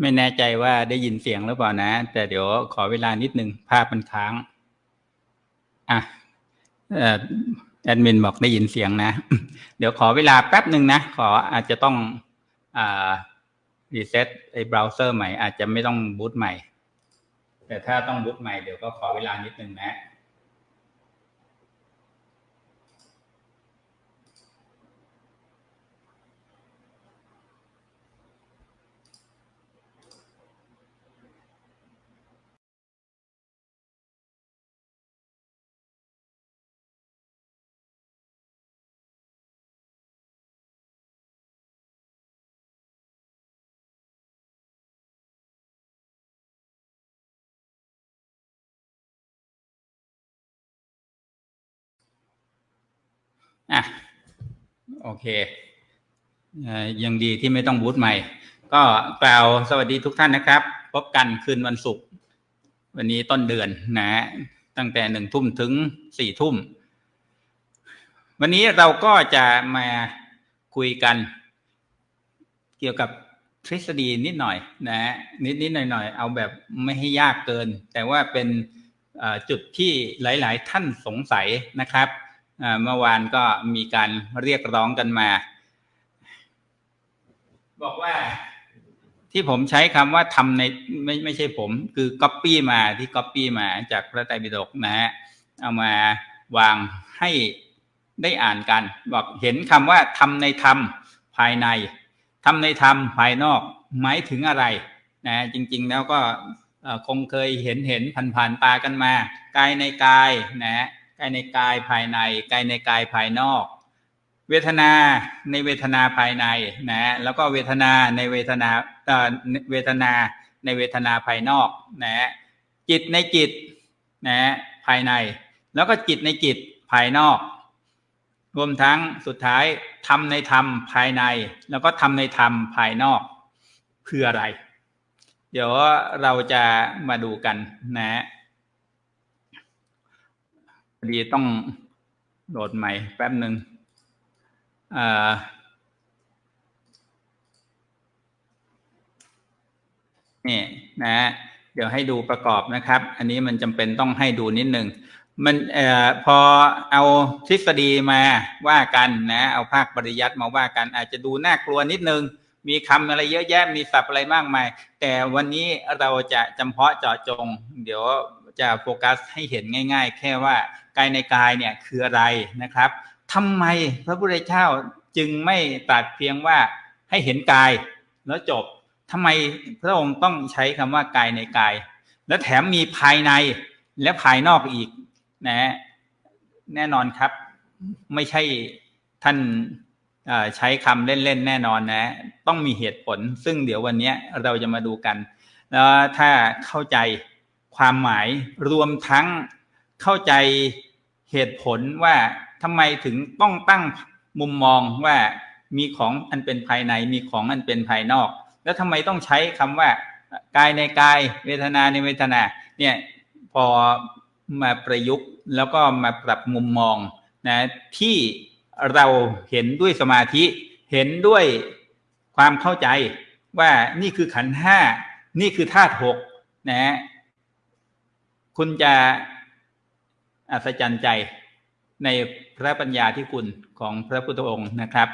ไม่แน่ใจว่าได้ยินเสียงหรือเปล่านะ แต่เดี๋ยวขอเวลานิดนึงภาพมันค้าง อะแอดมินบอกได้ยินเสียงนะ เดี๋ยวขอเวลาแป๊บหนึ่งนะ ขออาจจะต้องอ่ารีเซ็ตไอ้เบราว์เซอร์ใหม่อาจจะไม่ต้องบูตใหม่ แต่ถ้าต้องบูตใหม่เดี๋ยวก็ขอเวลานิดนึงนะ อะโอเคยังดีที่ไม่ต้องบูตใหม่ ก็กล่าวสวัสดีทุกท่านนะครับ พบกันคืนวันศุกร์วันนี้ต้นเดือนนะตั้งแต่หนึ่งทุ่มถึงสี่ทุ่ม วันนี้เราก็จะมาคุยกัน เกี่ยวกับทฤษฎีนิดหน่อยนะนิดนิดหน่อยหน่อยเอาแบบไม่ให้ยากเกิน แต่ว่าเป็นจุดที่หลาย ๆ ท่านสงสัยนะครับ เมื่อวานก็มีการเรียกร้องกันมา บอกว่าที่ผมใช้คำว่าทำในไม่ไม่ใช่ผม คือก๊อปปี้มาที่ก๊อปปี้มาจากพระไตรปิฎกนะฮะเอามาวางให้ได้อ่านกัน บอกเห็นคำว่าทำในธรรมภายในทำในธรรมภายนอกหมายถึงอะไรนะจริง ๆ แล้วก็คงเคยเห็นเห็นผ่านผ่านตากันมา กายในกายนะ กายในกายภายในกายในกายภายนอก เวทนาในเวทนาภายในนะแล้วก็เวทนาในเวทนาเวทนาในเวทนาภายนอกนะจิตในจิตนะภายใน แล้วก็จิตในจิตภายนอก รวมทั้งสุดท้ายทำในธรรมภายใน แล้วก็ทำในธรรมภายนอกคืออะไร เดี๋ยวเราจะมาดูกันนะ ดีต้องโหลดใหม่แป๊บหนึ่งนี่นะ เดี๋ยวให้ดูประกอบนะครับ อันนี้มันจำเป็นต้องให้ดูนิดหนึ่งมันอพอเอาทฤษฎีมาว่ากันนะ เอาภาคปริยัติมาว่ากัน อาจจะดูน่ากลัวนิดนึง มีคำอะไรเยอะแยะมีศัพท์อะไรมากมาย แต่วันนี้เราจะจำเพาะเจาะจง เดี๋ยว จะโฟกัสให้เห็นง่าย ๆ แค่ว่ากายในกายเนี่ยคืออะไรนะครับทำไมพระพุทธเจ้าจึงไม่ตรัสเพียงว่าให้เห็นกายแล้วจบทำไมพระองค์ต้องใช้คำว่ากายในกาย และแถมมีภายในและภายนอกอีกนะแน่นอนครับ ไม่ใช่ท่านใช้คำเล่นๆแน่นอนนะ ต้องมีเหตุผล ซึ่งเดี๋ยววันนี้เราจะมาดูกันแล้วถ้าเข้าใจ ความหมายรวมทั้งเข้าใจเหตุผลว่าทำไมถึงต้องตั้งมุมมองว่ามีของอันเป็นภายในมีของอันเป็นภายนอก แล้วทำไมต้องใช้คำว่ากายในกายเวทนาในเวทนาเนี่ยพอมาประยุกต์แล้วก็มาปรับมุมมองนะที่เราเห็นด้วยสมาธิ เห็นด้วยความเข้าใจว่านี่คือขันห้านี่คือธาตุหกนะ คุณจะอัศจรรย์ใจในพระปัญญาที่คุณของพระพุทธองค์นะครับ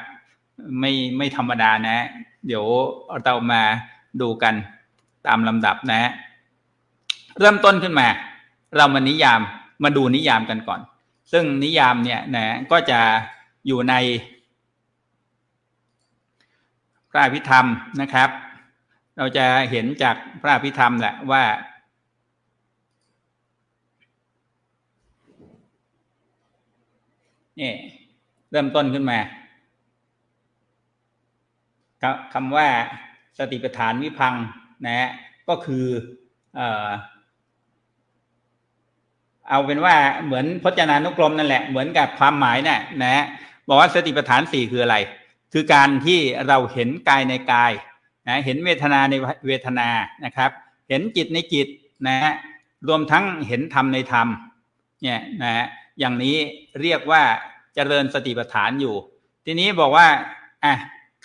ไม่ไม่ธรรมดานะ เดี๋ยวเรามาดูกันตามลำดับนะ เริ่มต้นขึ้นมา เรามานิยามมาดูนิยามกันก่อน ซึ่งนิยามเนี่ยนะก็จะอยู่ในพระพิธรรมนะครับ เราจะเห็นจากพระพิธรรมแหละว่า นี่เริ่มต้นขึ้นมาคำว่าสติปัฏฐานวิพังนะก็คือเออเอาเป็นว่าเหมือนพจนานุกรมนั่นแหละเหมือนกับความหมายนะ่ะนะบอกว่าสติปัฏฐานสี่คืออะไร คือการที่เราเห็นกายในกายนะเห็นเวทนาในเวทนานะครับ เห็นจิตในจิตนะรวมทั้งเห็นธรรมในธรรมเนี่ยนะอย่างนี้เรียกว่า เจริญสติปัฏฐานอยู่ ทีนี้บอกว่าอะ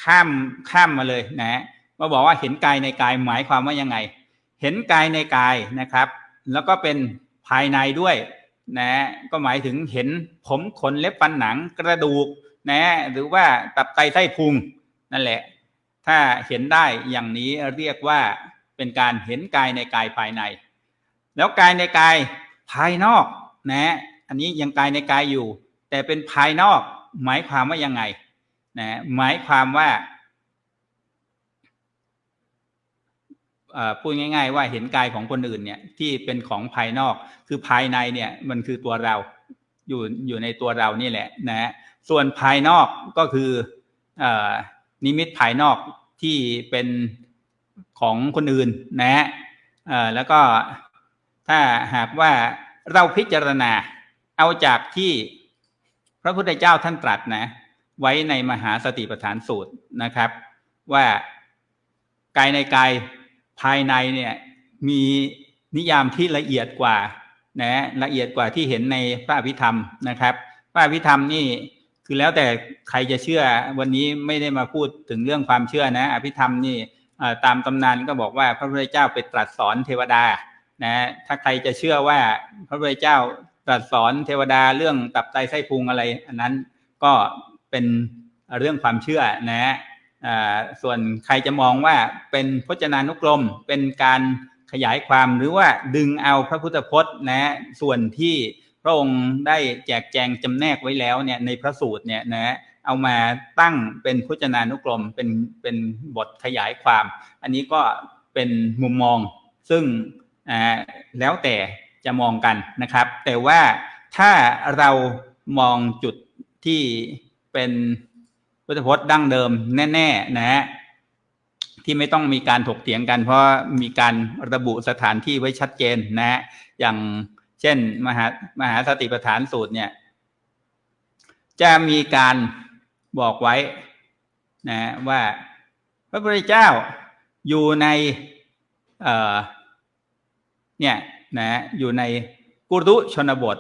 ข้ามข้ามมาเลยนะมาบอกว่าเห็นกายในกายหมายความว่ายังไง เห็นกายในกายนะครับ แล้วก็เป็นภายในด้วยนะก็หมายถึงเห็นผมขนเล็บฟันหนังกระดูกนะหรือว่าตับไตไส้พุงนั่นแหละ ถ้าเห็นได้อย่างนี้เรียกว่าเป็นการเห็นกายในกายภายใน แล้วกายในกายภายนอกนะอันนี้ยังกายในกายอยู่ แต่เป็นภายนอก หมายความว่ายังไงนะหมายความว่าพูดง่าย ๆ ว่าเห็นกายของคนอื่นเนี่ยที่เป็นของภายนอก คือภายในเนี่ยมันคือตัวเราอยู่อยู่ในตัวเรานี่แหละนะส่วนภายนอกก็คืออนิมิตภายนอกที่เป็นของคนอื่นนะแล้วก็ถ้าหากว่าเราพิจารณาเอาจากที่ ระพุทธเจ้าท่านตรัสนะ ไว้ในมหาสติปัฏฐานสูตรนะครับ ว่ากายในกายภายในเนี่ยมีนิยามที่ละเอียดกว่านะละเอียดกว่าที่เห็นในพระอภิธรรมนะครับ พระอภิธรรมนี่คือแล้วแต่ใครจะเชื่อวันนี้ไม่ได้มาพูดถึงเรื่องความเชื่อนะ อภิธรรมนี่ตามตำนานก็บอกว่าพระพุทธเจ้าไปตรัสสอนเทวดานะถ้าใครจะเชื่อว่าพระพุทธเจ้า ตรัสสอนเทวดาเรื่องตับไตไส้พุงอะไร อันนั้นก็เป็นเรื่องความเชื่อนะส่วนใครจะมองว่าเป็นพจนานุกรม เป็นการขยายความหรือว่าดึงเอาพระพุทธพจน์นะส่วนที่พระองค์ได้แจกแจงจำแนกไว้แล้วเนี่ยในพระสูตรเนี่ยนะเอามาตั้งเป็นพจนานุกรมเป็นเป็นบทขยายความ อันนี้ก็เป็นมุมมองซึ่งแล้วแต่ จะมองกันนะครับ แต่ว่าถ้าเรามองจุดที่เป็นพุทธพจน์ดั้งเดิมแน่ๆนะฮะที่ไม่ต้องมีการถกเถียงกัน เพราะมีการระบุสถานที่ไว้ชัดเจนนะฮะอย่างเช่นมหามหาสติปัฏฐานสูตรเนี่ย จะมีการบอกไว้นะว่าพระพุทธเจ้าอยู่ใน เอ่อ เนี่ย นะอยู่ในกุรุชนบท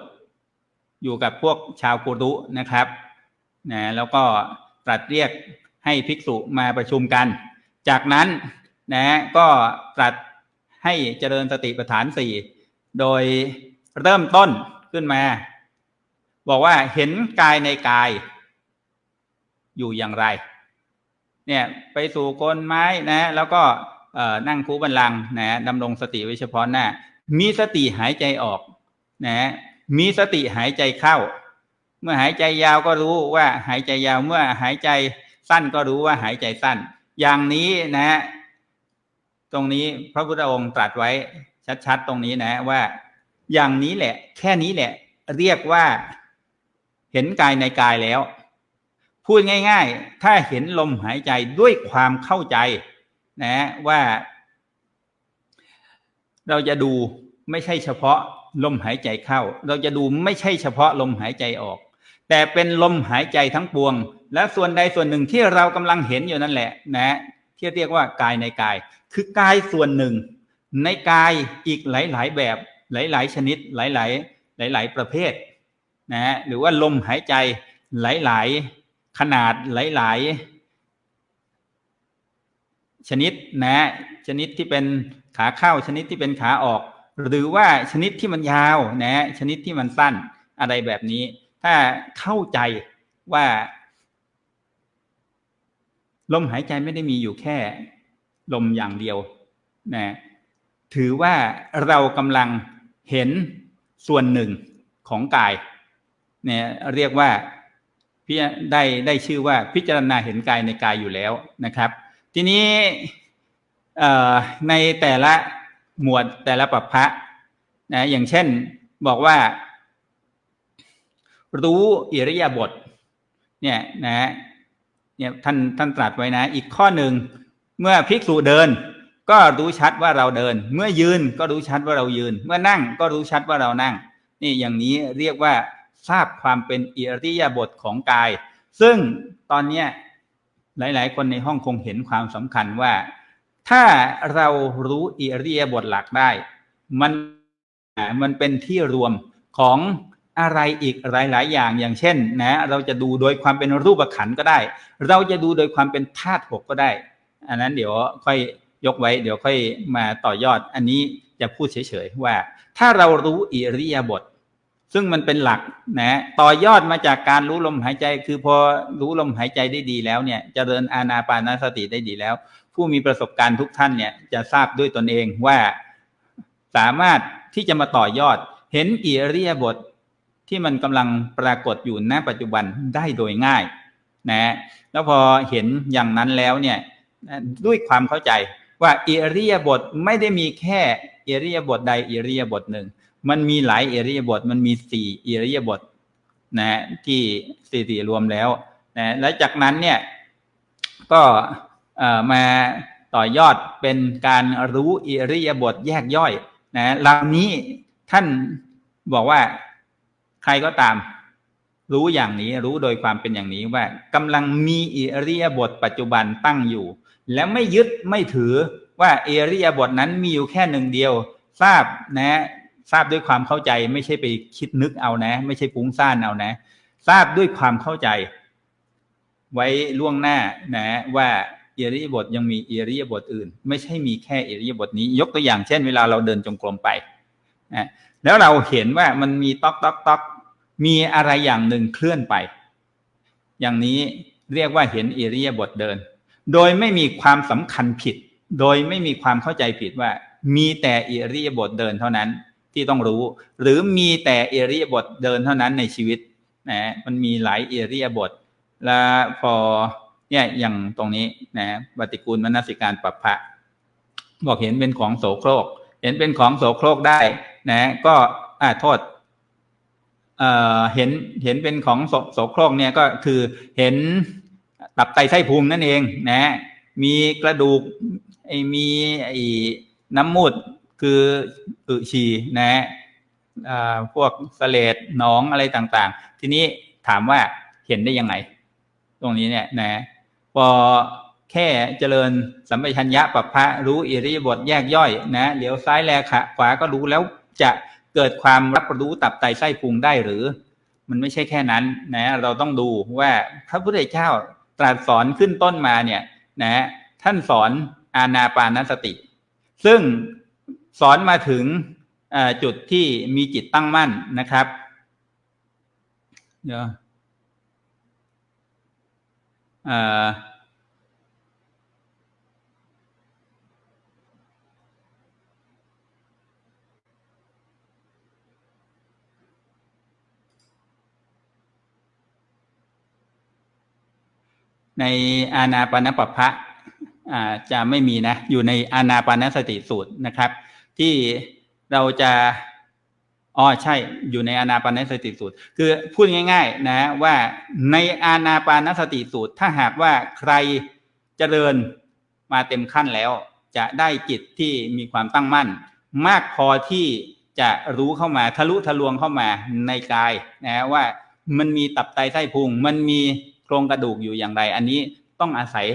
อยู่กับพวกชาวกุรุนะครับนะแล้วก็ตรัสเรียกให้ภิกษุมาประชุมกัน จากนั้นนะก็ตรัสให้เจริญสติปัฏฐานสี่โดยเริ่มต้นขึ้นมา บอกว่าเห็นกายในกาย อยู่อย่างไร เนี่ยไปสู่กลไม้นะ แล้วก็นั่งคูบันลังนะดำรงสติไว้เฉพาะหน้า มีสติหายใจออกนะมีสติหายใจเข้า เมื่อหายใจยาวก็รู้ว่าหายใจยาวเมื่อหายใจสั้นก็รู้ว่าหายใจสั้น อย่างนี้นะ ตรงนี้พระพุทธองค์ตรัสไว้ชัดๆตรงนี้นะว่า อย่างนี้แหละ แค่นี้แหละ เรียกว่าเห็นกายในกายแล้ว พูดง่าย ๆ ถ้าเห็นลมหายใจด้วยความเข้าใจ นะว่า เราจะดูไม่ใช่เฉพาะลมหายใจเข้า เราจะดูไม่ใช่เฉพาะลมหายใจออก แต่เป็นลมหายใจทั้งปวง และส่วนใดส่วนหนึ่งที่เรากำลังเห็นอยู่นั่นแหละนะที่เรียกว่ากายในกาย คือกายส่วนหนึ่ง ในกายอีกหลาย ๆ แบบหลาย ๆ ชนิดหลาย ๆ หลาย ๆ ประเภทนะหรือว่าลมหายใจหลาย ๆ ขนาดหลาย ๆ ชนิดนะชนิดที่เป็น ขาเข้าชนิดที่เป็นขาออก หรือว่าชนิดที่มันยาวนะชนิดที่มันสั้นอะไรแบบนี้ ถ้าเข้าใจว่าลมหายใจไม่ได้มีอยู่แค่ ลมอย่างเดียวนะถือว่าเรากำลังเห็นส่วนหนึ่งของกายเนี่ยเรียกว่าได้ได้ชื่อว่าพิจารณาเห็นกายในกายอยู่แล้วนะครับ ทีนี้ ในแต่ละหมวดแต่ละปัปพะนะอย่างเช่นบอกว่า รู้อิริยาบถเนี่ยนะเนี่ยท่านท่านตรัสไว้นะ อีกข้อหนึ่งเมื่อภิกษุเดิน ก็รู้ชัดว่าเราเดิน เมื่อยืนก็รู้ชัดว่าเรายืน เมื่อนั่งก็รู้ชัดว่าเรานั่ง นี่อย่างนี้เรียกว่าทราบความเป็นอิริยาบถของกาย ซึ่งตอนเนี้หลาย ๆ คนในห้องคงเห็นความสำคัญว่า ถ้าเรารู้อิริยาบถหลักได้ มันมันเป็นที่รวมของอะไรอีกหลาย ๆ อย่างอย่างเช่นนะเราจะดูโดยความเป็นรูปขันก็ได้ เราจะดูโดยความเป็นธาตุหกก็ได้ อันนั้นเดี๋ยวค่อยยกไว้ เดี๋ยวค่อยมาต่อยอด อันนี้จะพูดเฉย ๆ ว่า ถ้าเรารู้อิริยาบถ ซึ่งมันเป็นหลักนะต่อยอดมาจากการรู้ลมหายใจ คือพอรู้ลมหายใจได้ดีแล้วเนี่ยจเจริญอานาปานสติได้ดีแล้ว ผู้มีประสบการณ์ทุกท่านเนี่ยจะทราบด้วยตนเองว่าสามารถที่จะมาต่อยอด เห็นอิริยาบถที่มันกำลังปรากฏอยู่ณปัจจุบันได้โดยง่ายนะแล้วพอเห็นอย่างนั้นแล้วเนี่ยด้วยความเข้าใจว่าอิริยาบถไม่ได้มีแค่อิริยาบถใดอิริยาบถหนึ่ง มันมีหลายเอริยบถมันมีสี่เอริยบถนะที่สี่สี่รวมแล้วนะแล้วจากนั้นเนี่ยก็มาต่อยอดเป็นการรู้อิริยาบถแยกย่อยนะเหล่านี้ท่านบอกว่าใครก็ตาม รู้อย่างนี้รู้โดยความเป็นอย่างนี้ว่ากำลังมีอิริยาบถปัจจุบันตั้งอยู่ แล้วไม่ยึดไม่ถือว่าเอริยาบทนั้นมีอยู่แค่หนึ่งเดียว ทราบนะ ทราบด้วยความเข้าใจไม่ใช่ไปคิดนึกเอานะ ไม่ใช่ปุ้งซ่านเอานะ ทราบด้วยความเข้าใจ ไว้ล่วงหน้านะ ว่าเอริยบทยังมีเอริยบทอื่น ไม่ใช่มีแค่เอริยบทนี้ ยกตัวอย่างเช่น เวลาเราเดินจงกรมไปนะแล้วเราเห็นว่ามันมีต๊อกต๊อกต๊อกมีอะไรอย่างหนึ่งเคลื่อนไป อย่างนี้เรียกว่าเห็นเอริยบทเดิน โดยไม่มีความสำคัญผิด โดยไม่มีความเข้าใจผิดว่า มีแต่เอริยบถเดินเท่านั้น ที่ต้องรู้ หรือมีแต่เอริยบถเดินเท่านั้นในชีวิตนะมันมีหลายเอริยบถและพอเนี่ยอย่างตรงนี้นะปฏิกูลมนสิการปัปพะบอกเห็นเป็นของโสโครก เห็นเป็นของโสโครกได้ นะ ก็อ่าโทษเอ่อเห็นเห็นเป็นของโสโครกเนี่ยก็คือเห็นตับไตไส้พุงนั่นเอง นะ มีกระดูกไอ้มีไอ้น้ำมูด คืออึชีนะอ่าพวกสเลดหนองอะไรต่างๆ ทีนี้ถามว่าเห็นได้ยังไง ตรงนี้เนี่ยนะพอแค่เจริญสัมปชัญญะปัปพะรู้อิริยาบถแยกย่อยนะเหลียวซ้ายแลขขวาก็รู้แล้วจะเกิดความรับรู้ตับไตไส้พุงได้หรือ มันไม่ใช่แค่นั้นนะเราต้องดูว่าพระพุทธเจ้าตรัสสอนขึ้นต้นมาเนี่ยนะท่านสอนอาณาปานสติ ซึ่ง สอนมาถึงจุดที่มีจิตตั้งมั่นนะครับ เดี๋ยวในอาณาปณปภะจะไม่มีนะ อยู่ในอาณาปานสติสูตรนะครับ ที่เราจะอ๋อใช่อยู่ในอานาปานสติสูตร คือพูดง่าย ๆ นะว่าในอาณาปานสติสูตร ถ้าหากว่าใครจเจริญมาเต็มขั้นแล้ว จะได้จิตที่มีความตั้งมั่น มากพอที่จะรู้เข้ามาทะลุทะลวงเข้ามาในกายนะว่ามันมีตับไตไส้พุง มันมีโครงกระดูกอยู่อย่างไร อันนี้ต้องอาศัย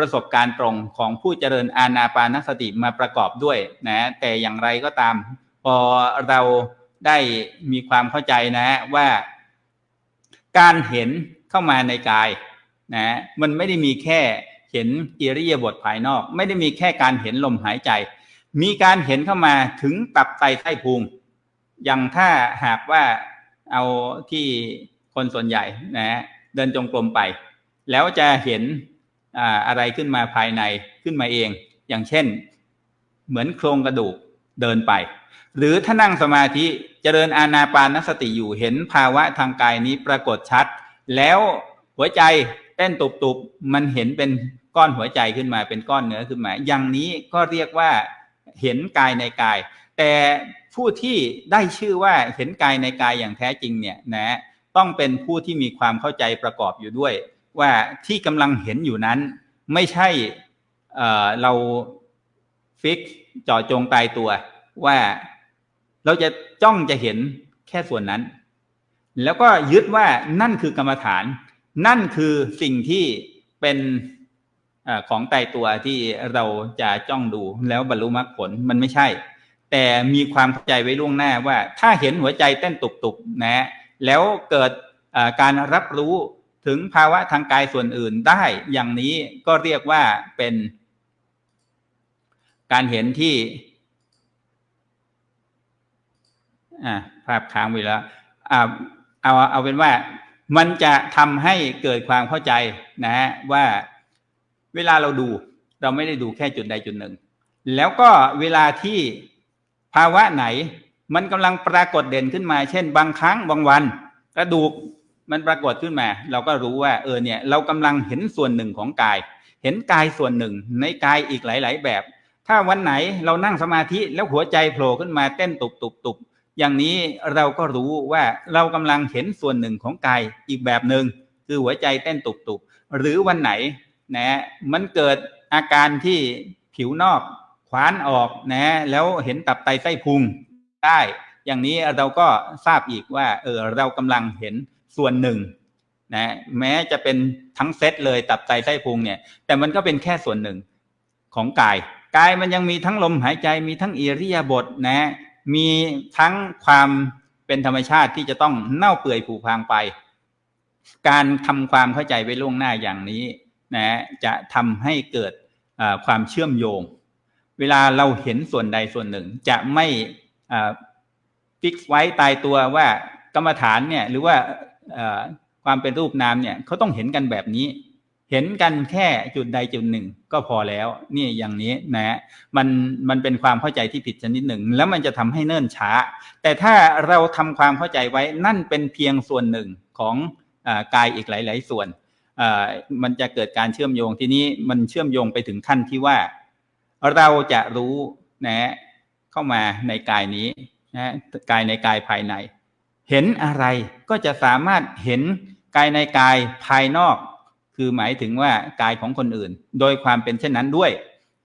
ประสบการณ์ตรงของผู้เจริญอาณาปานสติมาประกอบด้วยนะแต่อย่างไรก็ตาม พอเราได้มีความเข้าใจนะว่า การเห็นเข้ามาในกายนะมันไม่ได้มีแค่เห็นอิริยาบถภายนอก ไม่ได้มีแค่การเห็นลมหายใจ มีการเห็นเข้ามาถึงตับไตไส้พุงอย่างถ้าหากว่าเอาที่คนส่วนใหญ่นะเดินจงกรมไป แล้วจะเห็น อะไรขึ้นมาภายในขึ้นมาเอง อย่างเช่น เหมือนโครงกระดูกเดินไป หรือถ้านั่งสมาธิจเจริญอาณาปานสติอยู่เห็นภาวะทางกายนี้ปรากฏชัด แล้วหัวใจเต้นตุบๆมันเห็นเป็นก้อนหัวใจขึ้นมาเป็นก้อนเนื้อขึ้นมา อย่างนี้ก็เรียกว่าเห็นกายในกาย แต่ผู้ที่ได้ชื่อว่าเห็นกายในกายอย่างแท้จริงเนี่ยนะต้องเป็นผู้ที่มีความเข้าใจประกอบอยู่ด้วย ว่าที่กำลังเห็นอยู่นั้น ไม่ใช่เเราฟิกจ่อจงตายตัว ว่าเราจะจ้องจะเห็นแค่ส่วนนั้น แล้วก็ยึดว่านั่นคือกรรมฐาน นั่นคือสิ่งที่เป็นอของตายตัวที่เราจะจ้องดูแล้วบรรลุมรรคผลมันไม่ใช่ แต่มีความเข้าใจไว้ล่วงหน้าว่าถ้าเห็นหัวใจเต้นตุบๆนะแล้วเกิดการรับรู้ ถึงภาวะทางกายส่วนอื่นได้อย่างนี้ก็เรียกว่าเป็น การเห็นที่อ่าภาพค้างไปแล้วเอาเอาเป็นว่ามันจะทำให้เกิดความเข้าใจนะฮะว่าเวลาเราดู เราไม่ได้ดูแค่จุดใดจุดหนึ่ง แล้วก็เวลาที่ภาวะไหน มันกำลังปรากฏเด่นขึ้นมา เช่น บางครั้งบางวัน กระดูก มันปรากฏขึ้นมา เราก็รู้ว่าเออเนี่ยเรากำลังเห็นส่วนหนึ่งของกาย เห็นกายส่วนหนึ่งในกายอีกหลาย ๆ แบบ ถ้าวันไหนเรานั่งสมาธิแล้วหัวใจโผล่ขึ้นมาเต้นตุบตุบตุบอย่างนี้เราก็รู้ว่าเรากำลังเห็นส่วนหนึ่งของกายอีกแบบหนึ่งคือหัวใจเต้นตุบตุบหรือวันไหนนะมันเกิดอาการที่ผิวนอกขวานออกนะแล้วเห็นตับไตไส้พุงได้ อย่างนี้เราก็ทราบอีกว่าเออเรากำลังเห็น ส่วนหนึ่งนะแม้จะเป็นทั้งเซตเลยตับไตไส้พุงเนี่ย แต่มันก็เป็นแค่ส่วนหนึ่งของกาย กายมันยังมีทั้งลมหายใจมีทั้งอิริยาบถนะ มีทั้งความเป็นธรรมชาติที่จะต้องเน่าเปื่อยผุพังไป การทำความเข้าใจไว้ล่วงหน้าอย่างนี้นะจะทำให้เกิดความเชื่อมโยง เวลาเราเห็นส่วนใดส่วนหนึ่ง จะไม่ฟิกไว้ตายตัวว่ากรรมฐานเนี่ยหรือว่า ความเป็นรูปนามเนี่ยเขาต้องเห็นกันแบบนี้ เห็นกันแค่จุดใดจุดหนึ่ง ก็พอแล้ว นี่อย่างนี้นะมันมันเป็นความเข้าใจที่ผิดชนิดหนึ่ง แล้วมันจะทำให้เนิ่นช้า แต่ถ้าเราทำความเข้าใจไว้นั่นเป็นเพียงส่วนหนึ่งของอกายอีกหลาย ๆ ส่วนมันจะเกิดการเชื่อมโยงทีนี้มันเชื่อมโยงไปถึงขั้นที่ว่า เราจะรู้นะเข้ามาในกายนี้นะกายในกายภายใน เห็นอะไรก็จะสามารถเห็นกายในกายภายนอก คือหมายถึงว่ากายของคนอื่น โดยความเป็นเช่นนั้นด้วย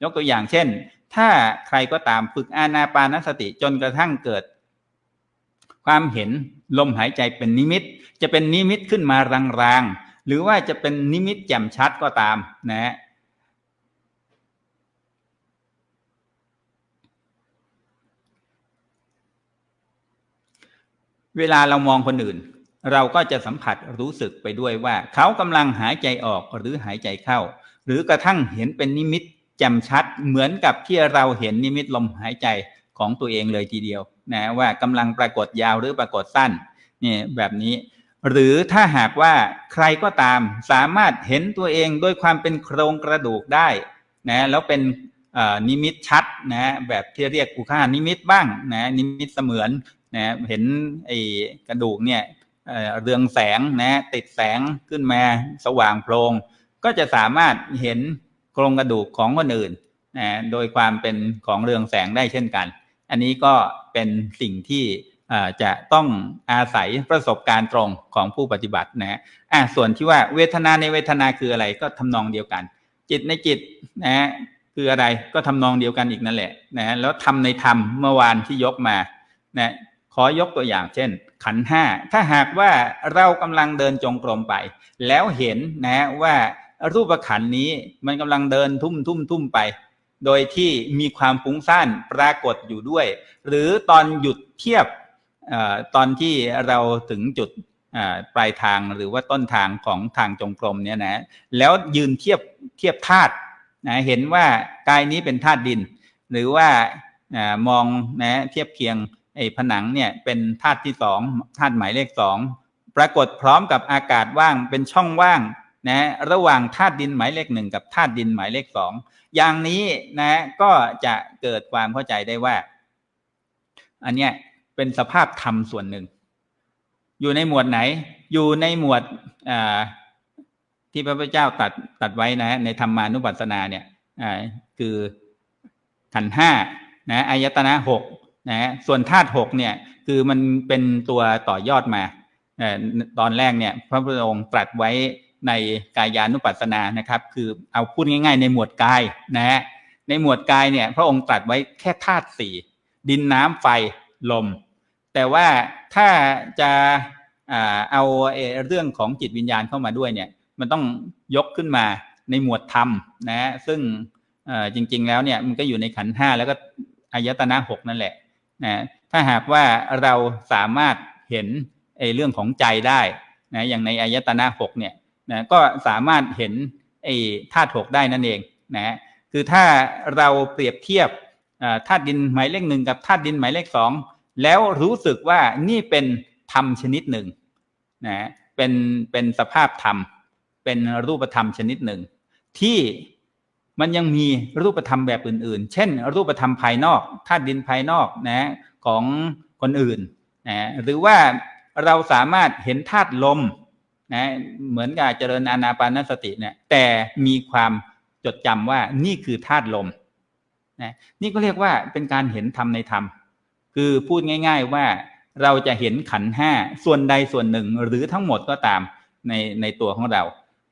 ยกตัวอย่างเช่น ถ้าใครก็ตามฝึกอานาปานสติจนกระทั่งเกิด ความเห็นลมหายใจเป็นนิมิต จะเป็นนิมิตขึ้นมารางๆหรือว่าจะเป็นนิมิตแจ่มชัดก็ตามนะ เวลาเรามองคนอื่น เราก็จะสัมผัสรู้สึกไปด้วยว่า เขากำลังหายใจออกหรือหายใจเข้า หรือกระทั่งเห็นเป็นนิมิตแจ่มชัดเหมือนกับที่เราเห็นนิมิตลมหายใจของตัวเองเลยทีเดียวนะว่ากำลังปรากฏยาวหรือปรากฏสั้นนี่แบบนี้ หรือถ้าหากว่าใครก็ตามสามารถเห็นตัวเองด้วยความเป็นโครงกระดูกได้นะแล้วเป็นนิมิตชัดนะแบบที่เรียกกุค่านิมิตบ้างนะนิมิตเสมือน นะเห็นไอ้กระดูกเนี่ยเรืองแสงนะติดแสงขึ้นมาสว่างโพลงก็จะสามารถเห็นโครงกระดูกของคนอื่นนะโดยความเป็นของเรืองแสงได้เช่นกัน อันนี้ก็เป็นสิ่งที่จะต้องอาศัยประสบการณ์ตรงของผู้ปฏิบัตินะอะส่วนที่ว่าเวทนาในเวทนาคืออะไรก็ทำนองเดียวกัน จิตในจิตนะคืออะไรก็ทำนองเดียวกันอีกนั่นแหละนะแล้วทำในธรรมเมื่อวานที่ยกมานะ ขอยกตัวอย่างเช่น ขันห้าถ้าหากว่าเรากำลังเดินจงกรมไป แล้วเห็นนะว่ารูปขันนี้มันกำลังเดินทุ่มทุ่มทุ่มไป โดยที่มีความฟุ้งซ่านปรากฏอยู่ด้วย หรือตอนหยุดเทียบอตอนที่เราถึงจุดปลายทางหรือว่าต้นทางของทางจงกรมเนี่ยนะแล้วยืนเทียบเทียบธาตุนะเห็นว่ากายนี้เป็นธาตุดิน หรือว่ามองนะเทียบเคียง ไอ้ผนังเนี่ยเป็นธาตุที่สองธาตุหมายเลขสองปรากฏพร้อมกับอากาศว่างเป็นช่องว่างนะระหว่างธาตุดินหมายเลขหนึ่งกับธาตุดินหมายเลขสองอย่างนี้นะก็จะเกิดความเข้าใจได้ว่า อันเนี้ยเป็นสภาพธรรมส่วนหนึ่ง อยู่ในหมวดไหน อยู่ในหมวดที่พระพุทธเจ้าตัดตัดไว้นะ ในธรรมานุปัสสนาเนี่ยคือขันห้านะอายตนะหก นะส่วนธาตุหกเนี่ยคือมันเป็นตัวต่อยอดมาตอนแรกเนี่ยพระพุทธองค์ตรัสไว้ในกายานุปัสสนานะครับ คือเอาพูดง่าย ๆ ในหมวดกายนะฮะในหมวดกายเนี่ยพระองค์ตรัสไว้แค่ธาตุสี่ดินน้ำไฟลม แต่ว่าถ้าจะเอาเรื่องของจิตวิญญาณเข้ามาด้วยเนี่ยมันต้องยกขึ้นมาในหมวดธรรมนะซึ่งจริงๆแล้วเนี่ยมันก็อยู่ในขันห้าแล้วก็อายตนะหกนั่นแหละ นะถ้าหากว่าเราสามารถเห็นไอ้เรื่องของใจได้นะอย่างในอายตนะหกเนี่ยนะก็สามารถเห็นไอ้ธาตุหกได้นั่นเองนะคือถ้าเราเปรียบเทียบธาตุดินหมายเลขหนึ่งกับธาตุดินหมายเลขสองแล้วรู้สึกว่านี่เป็นธรรมชนิดหนึ่งนะเป็นเป็นสภาพธรรม เป็นรูปธรรมชนิดหนึ่ง ที่ มันยังมีรูปธรรมแบบอื่นๆ เช่น รูปธรรมภายนอกธาตุดินภายนอกนะของคนอื่นนะหรือว่าเราสามารถเห็นธาตุลมนะเหมือนกับเจริญอานาปานสติเนี่ยแต่มีความจดจำว่านี่คือธาตุลมนะนี่ก็เรียกว่าเป็นการเห็นธรรมในธรรม คือพูดง่าย ๆว่าเราจะเห็นขันห้าส่วนใดส่วนหนึ่งหรือทั้งหมดก็ตามในในตัวของเรา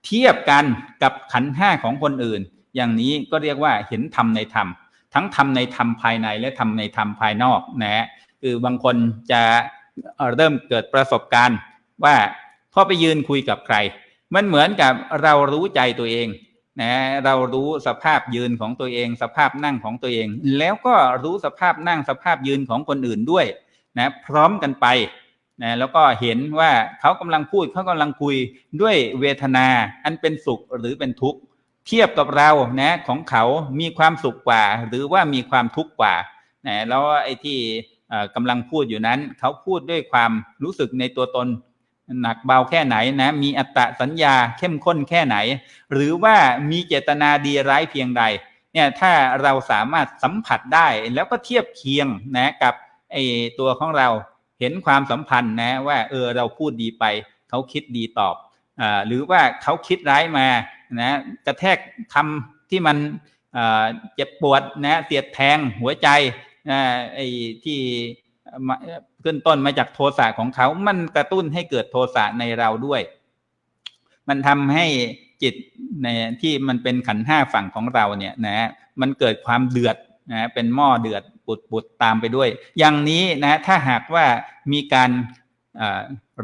เทียบกันกับขันห้าของคนอื่น อย่างนี้ก็เรียกว่าเห็นธรรมในธรรม ทั้งธรรมในธรรมภายในและธรรมในธรรมภายนอกนะคือบางคนจะเริ่มเกิดประสบการณ์ว่าพอไปยืนคุยกับใคร มันเหมือนกับเรารู้ใจตัวเองนะเรารู้สภาพยืนของตัวเอง สภาพนั่งของตัวเอง แล้วก็รู้สภาพนั่งสภาพยืนของคนอื่นด้วยนะพร้อมกันไปนะแล้วก็เห็นว่าเขากำลังพูดเขากำลังคุยด้วยเวทนาอันเป็นสุขหรือเป็นทุกข์ เทียบกับเรานะของเขามีความสุขกว่า หรือว่ามีความทุกข์กว่านะแล้วไอ้ที่กำลังพูดอยู่นั้น เขาพูดด้วยความรู้สึกในตัวตนหนักเบาแค่ไหนนะ มีอัตตสัญญาเข้มข้นแค่ไหน หรือว่ามีเจตนาดีร้ายเพียงใดเนี่ยถ้าเราสามารถสัมผัสได้แล้วก็เทียบเคียงนะกับไอตัวของเราเห็นความสัมพันธ์นะว่าเออเราพูดดีไป เขาคิดดีตอบอ่าหรือว่าเขาคิดร้ายมา นะกระแทกคำที่มันเจ็บปวดนะเสียดแทงหัวใจนะไอ้ที่ขึ้นต้นมาจากโทสะของเขา มันกระตุ้นให้เกิดโทสะในเราด้วย มันทำให้จิตในที่มันเป็นขันห้าฝั่งของเราเนี่ยนะมันเกิดความเดือดนะเป็นหม้อเดือดปุดปุดตามไปด้วย อย่างนี้นะถ้าหากว่ามีการ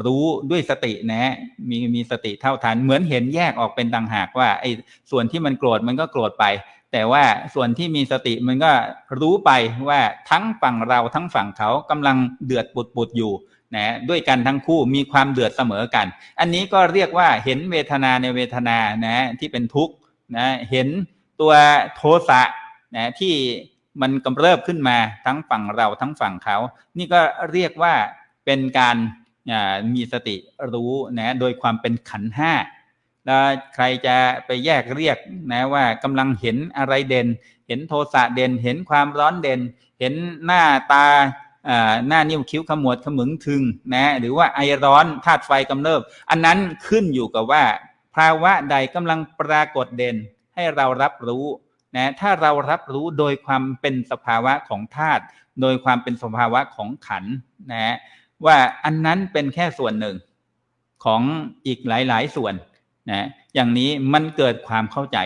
รู้ด้วยสตินะ มีมีสติเท่าทัน เหมือนเห็นแยกออกเป็นต่างหากว่าไอ้ส่วนที่มันโกรธมันก็โกรธไป แต่ว่าส่วนที่มีสติมันก็รู้ไปว่าทั้งฝั่งเราทั้งฝั่งเขากำลังเดือดปุดปุดอยู่นะด้วยกันทั้งคู่มีความเดือดเสมอกัน อันนี้ก็เรียกว่าเห็นเวทนาในเวทนานะที่เป็นทุกข์นะเห็นตัวโทสะนะที่มันกำเริบขึ้นมาทั้งฝั่งเราทั้งฝั่งเขา นี่ก็เรียกว่าเป็นการ มีสติรู้นะโดยความเป็นขันห้าแล้วใครจะไปแยกเรียกนะว่ากำลังเห็นอะไรเด่น เห็นโทสะเด่น เห็นความร้อนเด่น เห็นหน้าตาหน้านิ้วคิ้วขมวดขมึงทึงนะหรือว่าไอร้อนธาตุไฟกำเริบ อันนั้นขึ้นอยู่กับว่า ภาวะใดกำลังปรากฏเด่น ให้เรารับรู้นะถ้าเรารับรู้โดยความเป็นสภาวะของธาตุโดยความเป็นสภาวะของขันนะ ว่าอันนั้นเป็นแค่ส่วนหนึ่งของอีกหลายๆ ส่วนนะอย่างนี้มันเกิดความเข้าใจ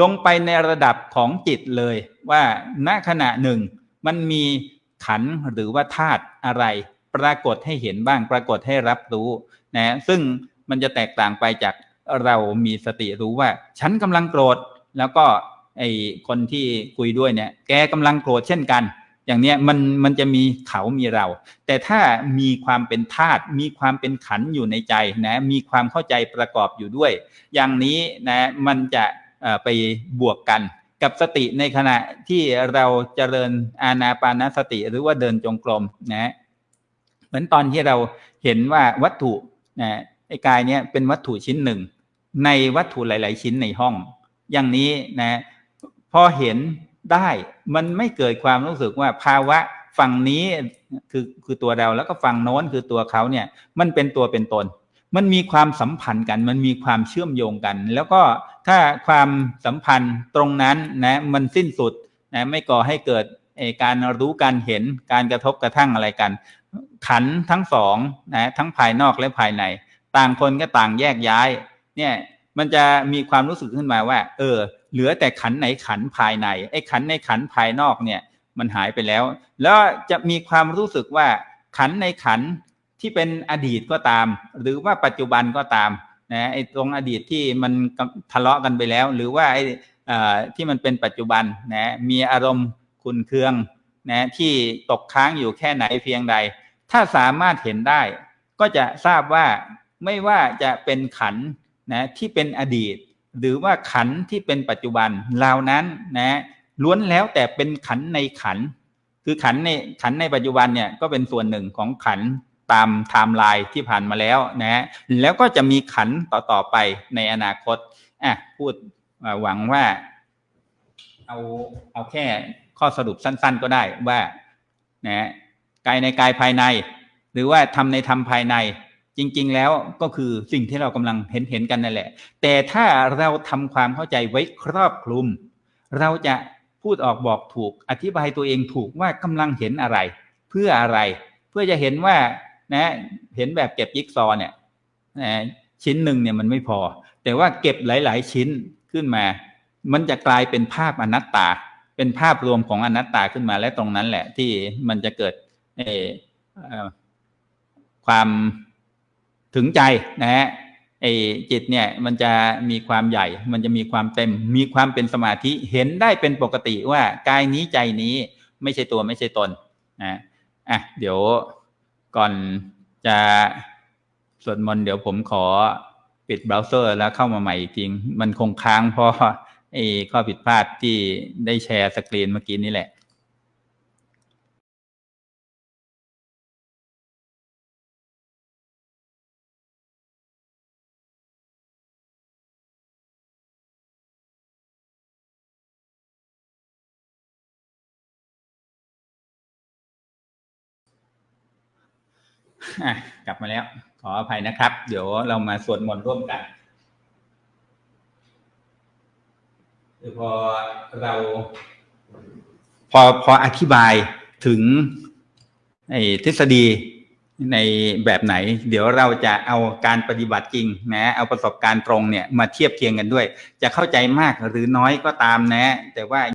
ลงไปในระดับของจิตเลยว่าณขณะหนึ่ง มันมีขันหรือว่าธาตุอะไร ปรากฏให้เห็นบ้าง ปรากฏให้รับรู้นะซึ่งมันจะแตกต่างไปจากเรามีสติรู้ว่า ฉันกำลังโกรธแล้วก็ไอคนที่คุยด้วยเนี่ย แกกำลังโกรธเช่นกัน อย่างเนี้ยมันมันจะมีเขามีเรา แต่ถ้ามีความเป็นธาตุมีความเป็นขันอยู่ในใจนะมีความเข้าใจประกอบอยู่ด้วย อย่างนี้นะมันจะไปบวกกันกับสติในขณะที่เราเจริญอาณาปานสติหรือว่าเดินจงกรมนะเหมือนตอนที่เราเห็นว่าวัตถุนะไอ้กายเนี้ยเป็นวัตถุชิ้นหนึ่ง ในวัตถุหลาย ๆ ชิ้นในห้อง อย่างนี้นะพอเห็น ได้ มันไม่เกิดความรู้สึกว่าภาวะฝั่งนี้คือคือตัวเราแล้วก็ฝั่งโน้นคือตัวเขาเนี่ยมันเป็นตัวเป็นตน มันมีความสัมพันธ์กัน มันมีความเชื่อมโยงกัน แล้วก็ถ้าความสัมพันธ์ตรงนั้นนะมันสิ้นสุดนะไม่ก่อให้เกิดการรู้การเห็นการกระทบกระทั่งอะไรกัน ขันทั้งสองนะทั้งภายนอกและภายใน ต่างคนก็ต่างแยกย้ายเนี่ยมันจะมีความรู้สึกขึ้นมาว่า เออ เหลือแต่ขันในขันภายในไอ้ขันในขันภายนอกเนี่ยมันหายไปแล้ว แล้วจะมีความรู้สึกว่าขันในขันที่เป็นอดีตก็ตาม หรือว่าปัจจุบันก็ตามนะไอ้ตรงอดีตที่มันทะเลาะกันไปแล้ว หรือว่าไอ้ที่มันเป็นปัจจุบันนะมีอารมณ์คุนเคืองนะที่ตกค้างอยู่แค่ไหนเพียงใด ถ้าสามารถเห็นได้ ก็จะทราบว่าไม่ว่าจะเป็นขันนะที่เป็นอดีต หรือว่าขันที่เป็นปัจจุบันเหล่านั้นนะล้วนแล้วแต่เป็นขันในขัน คือขันในขันในปัจจุบันเนี่ยก็เป็นส่วนหนึ่งของขันตามไทม์ไลน์ที่ผ่านมาแล้วนะแล้วก็จะมีขันต่อไปในอนาคตอะพูดหวังว่า เอาเอาแค่ข้อสรุปสั้น ๆ ก็ได้ว่านะกายในกายภายใน หรือว่าทำในธรรมภายใน จริง ๆ แล้วก็คือสิ่งที่เรากำลังเห็นเห็นกันนั่นแหละ แต่ถ้าเราทำความเข้าใจไว้ครอบคลุม เราจะพูดออกบอกถูกอธิบายตัวเองถูกว่ากำลังเห็นอะไร เพื่ออะไร เพื่อจะเห็นว่านะเห็นแบบเก็บยิกซอว์เนี่ยนะชิ้นหนึ่งเนี่ยมันไม่พอ แต่ว่าเก็บหลาย ๆ ชิ้นขึ้นมา มันจะกลายเป็นภาพอนัตตา เป็นภาพรวมของอนัตตาขึ้นมาและตรงนั้นแหละที่มันจะเกิดเอ่อความ ถึงใจนะฮะไอ้จิตเนี่ยมันจะมีความใหญ่ มันจะมีความเต็ม มีความเป็นสมาธิเห็นได้เป็นปกติว่ากายนี้ใจนี้ไม่ใช่ตัวไม่ใช่ตนนะอะเดี๋ยวก่อนจะสวดมนต์เดี๋ยวผมขอปิดเบราว์เซอร์แล้วเข้ามาใหม่อีกทีมันคงค้างเพราะไอ้ข้อผิดพลาดที่ได้แชร์สกรีนเมื่อกี้นี่แหละอะ กลับมาแล้ว ขออภัยนะครับ เดี๋ยวเรามาสวดมนต์ร่วมกันคือพอเรา พอพออธิบายถึงไอ้ทฤษฎีในแบบไหน เดี๋ยวเราจะเอาการปฏิบัติจริงนะเอาประสบการณ์ตรงเนี่ยมาเทียบเคียงกันด้วย จะเข้าใจมากหรือน้อยก็ตามนะ แต่ว่า